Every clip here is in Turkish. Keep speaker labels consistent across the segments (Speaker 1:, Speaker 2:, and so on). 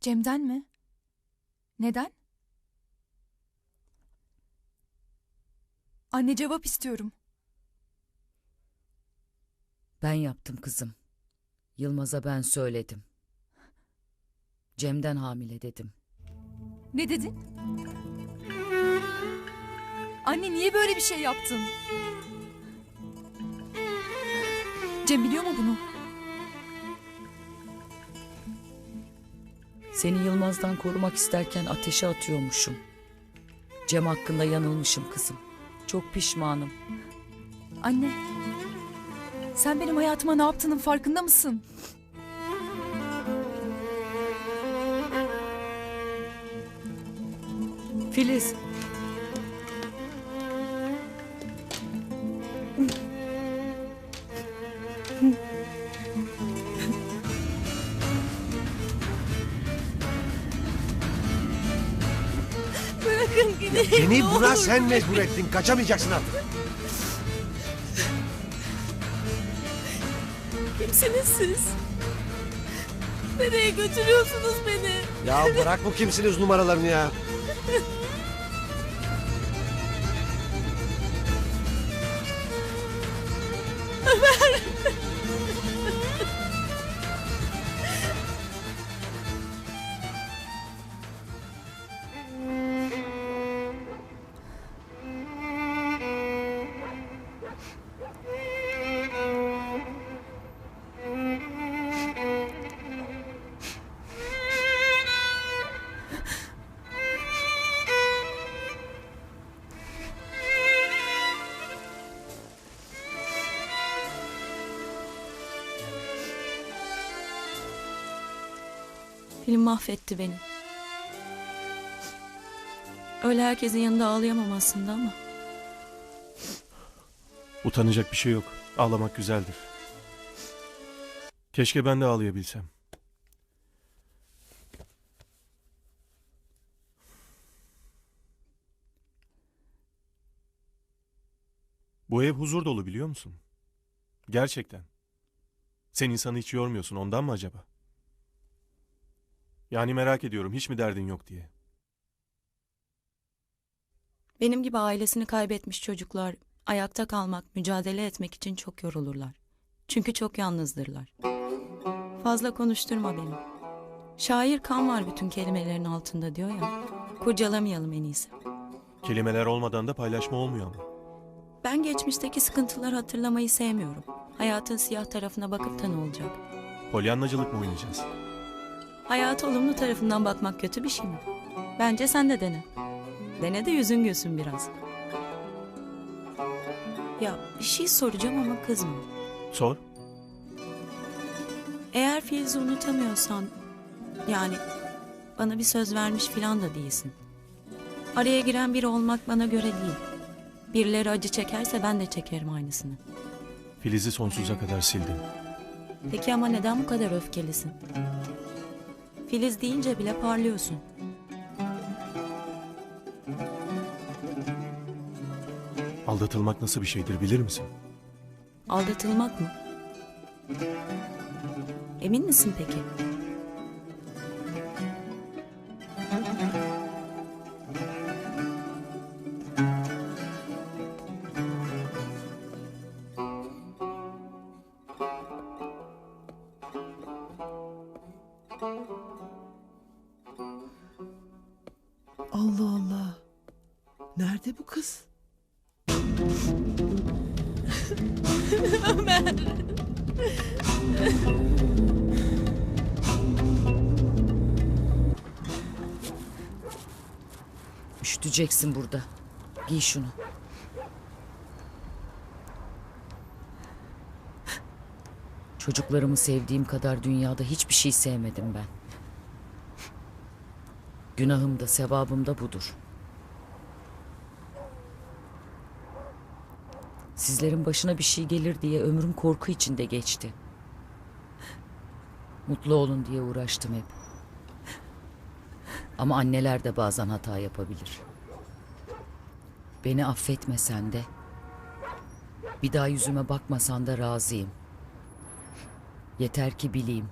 Speaker 1: Cem'den mi? Neden? Anne cevap istiyorum.
Speaker 2: Ben yaptım kızım. Yılmaz'a ben söyledim. Cem'den hamile dedim.
Speaker 1: Ne dedin? Anne niye böyle bir şey yaptın? Cem biliyor mu bunu?
Speaker 2: Seni Yılmaz'dan korumak isterken ateşe atıyormuşum. Cem hakkında yanılmışım kızım. Çok pişmanım.
Speaker 1: Anne. Sen benim hayatıma ne yaptığının farkında mısın?
Speaker 2: Filiz.
Speaker 1: Bırakın gideyim.
Speaker 3: Beni buna sen mecbur ettin. Kaçamayacaksın artık.
Speaker 1: Kimsiniz siz? Nereye götürüyorsunuz beni?
Speaker 3: Ya bırak bu kimsiniz numaralarını ya.
Speaker 4: Film mahvetti beni. Öyle herkesin yanında ağlayamam aslında ama.
Speaker 5: Utanacak bir şey yok. Ağlamak güzeldir. Keşke ben de ağlayabilsem. Bu ev huzur dolu biliyor musun? Gerçekten. Sen insanı hiç yormuyorsun ondan mı acaba? Yani merak ediyorum hiç mi derdin yok diye.
Speaker 4: Benim gibi ailesini kaybetmiş çocuklar ayakta kalmak, mücadele etmek için çok yorulurlar. Çünkü çok yalnızdırlar. Fazla konuşturma beni. Şair kan var bütün kelimelerin altında diyor ya. Kurcalamayalım en iyisi.
Speaker 5: Kelimeler olmadan da paylaşma olmuyor ama.
Speaker 4: Ben geçmişteki sıkıntıları hatırlamayı sevmiyorum. Hayatın siyah tarafına bakıp da ne olacak?
Speaker 5: Polyanlacılık mı oynayacağız?
Speaker 4: Hayata olumlu tarafından bakmak kötü bir şey mi? Bence sen de dene. Dene de yüzün gülsün biraz. Ya bir şey soracağım ama kızma.
Speaker 5: Sor.
Speaker 4: Eğer Filiz'i unutamıyorsan, yani bana bir söz vermiş filan da değilsin. Araya giren biri olmak bana göre değil. Birileri acı çekerse ben de çekerim aynısını.
Speaker 5: Filiz'i sonsuza kadar sildim.
Speaker 4: Peki ama neden bu kadar öfkelisin? Filiz deyince bile parlıyorsun.
Speaker 5: Aldatılmak nasıl bir şeydir bilir misin?
Speaker 4: Aldatılmak mı? Emin misin peki?
Speaker 6: Allah Allah. Nerede bu kız?
Speaker 2: Üşüteceksin burada. Giy şunu. Çocuklarımı sevdiğim kadar dünyada hiçbir şey sevmedim ben. Günahım da sevabım da budur. Sizlerin başına bir şey gelir diye ömrüm korku içinde geçti. Mutlu olun diye uğraştım hep. Ama anneler de bazen hata yapabilir. Beni affetmesen de, bir daha yüzüme bakmasan da razıyım. Yeter ki bileyim,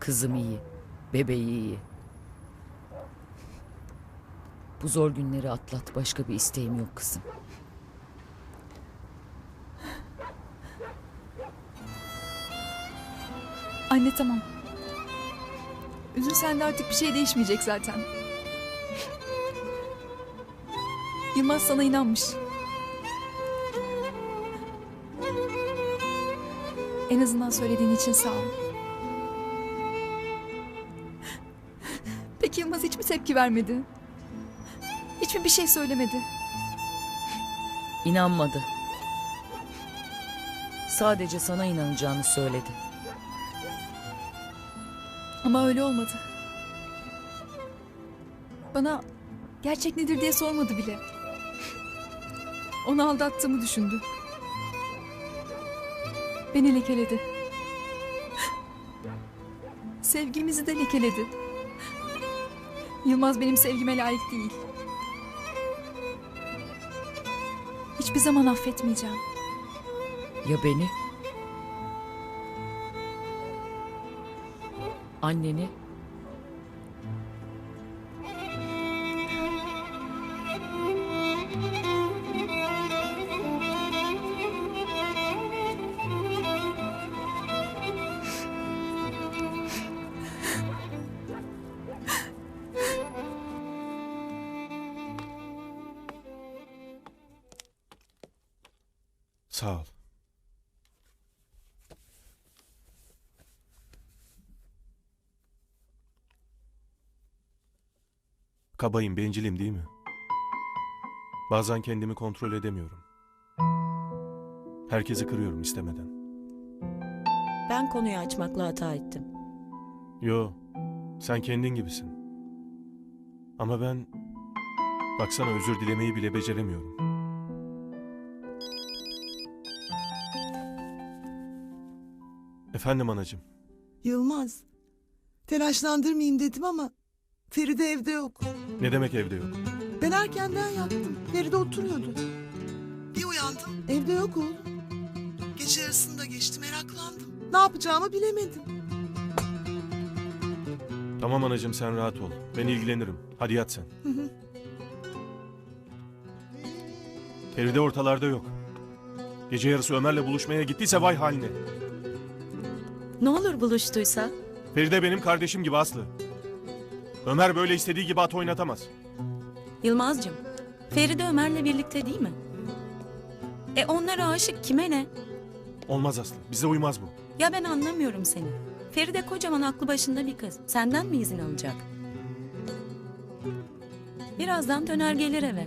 Speaker 2: kızım iyi, bebeği iyi. Bu zor günleri atlat. Başka bir isteğim yok kızım.
Speaker 1: Anne tamam. Üzülsen de artık bir şey değişmeyecek zaten. Yılmaz sana inanmış. En azından söylediğin için sağ ol. Peki Yılmaz hiç mi tepki vermedi? Hiç mi bir şey söylemedi?
Speaker 2: İnanmadı. Sadece sana inanacağını söyledi.
Speaker 1: Ama öyle olmadı. Bana gerçek nedir diye sormadı bile. Onu aldattığımı düşündü. Beni lekeledi. Sevgimizi de lekeledi. Yılmaz benim sevgime layık değil. Hiçbir zaman affetmeyeceğim.
Speaker 2: Ya beni? Anneni?
Speaker 5: Sağ ol. Kabayım, bencilim değil mi? Bazen kendimi kontrol edemiyorum. Herkesi kırıyorum istemeden.
Speaker 4: Ben konuyu açmakla hata ettim.
Speaker 5: Yo, sen kendin gibisin. Ama ben... Baksana özür dilemeyi bile beceremiyorum. Efendim anacığım.
Speaker 6: Yılmaz. Telaşlandırmayayım dedim ama Feride evde yok.
Speaker 5: Ne demek evde yok?
Speaker 6: Ben erkenden yattım. Feride oturuyordu. Bir uyandım. Evde yok oğlum. Gece yarısında geçti meraklandım. Ne yapacağımı bilemedim.
Speaker 5: Tamam anacığım sen rahat ol. Ben ilgilenirim. Hadi yat sen. Feride ortalarda yok. Gece yarısı Ömer'le buluşmaya gittiyse vay haline.
Speaker 4: Ne olur buluştuysa?
Speaker 5: Feride benim kardeşim gibi Aslı. Ömer böyle istediği gibi at oynatamaz.
Speaker 4: Yılmazcığım, Feride Ömer'le birlikte değil mi? E onlara aşık kime ne?
Speaker 5: Olmaz Aslı. Bize uymaz bu.
Speaker 4: Ya ben anlamıyorum seni. Feride kocaman aklı başında bir kız. Senden mi izin alacak? Birazdan döner gelir eve.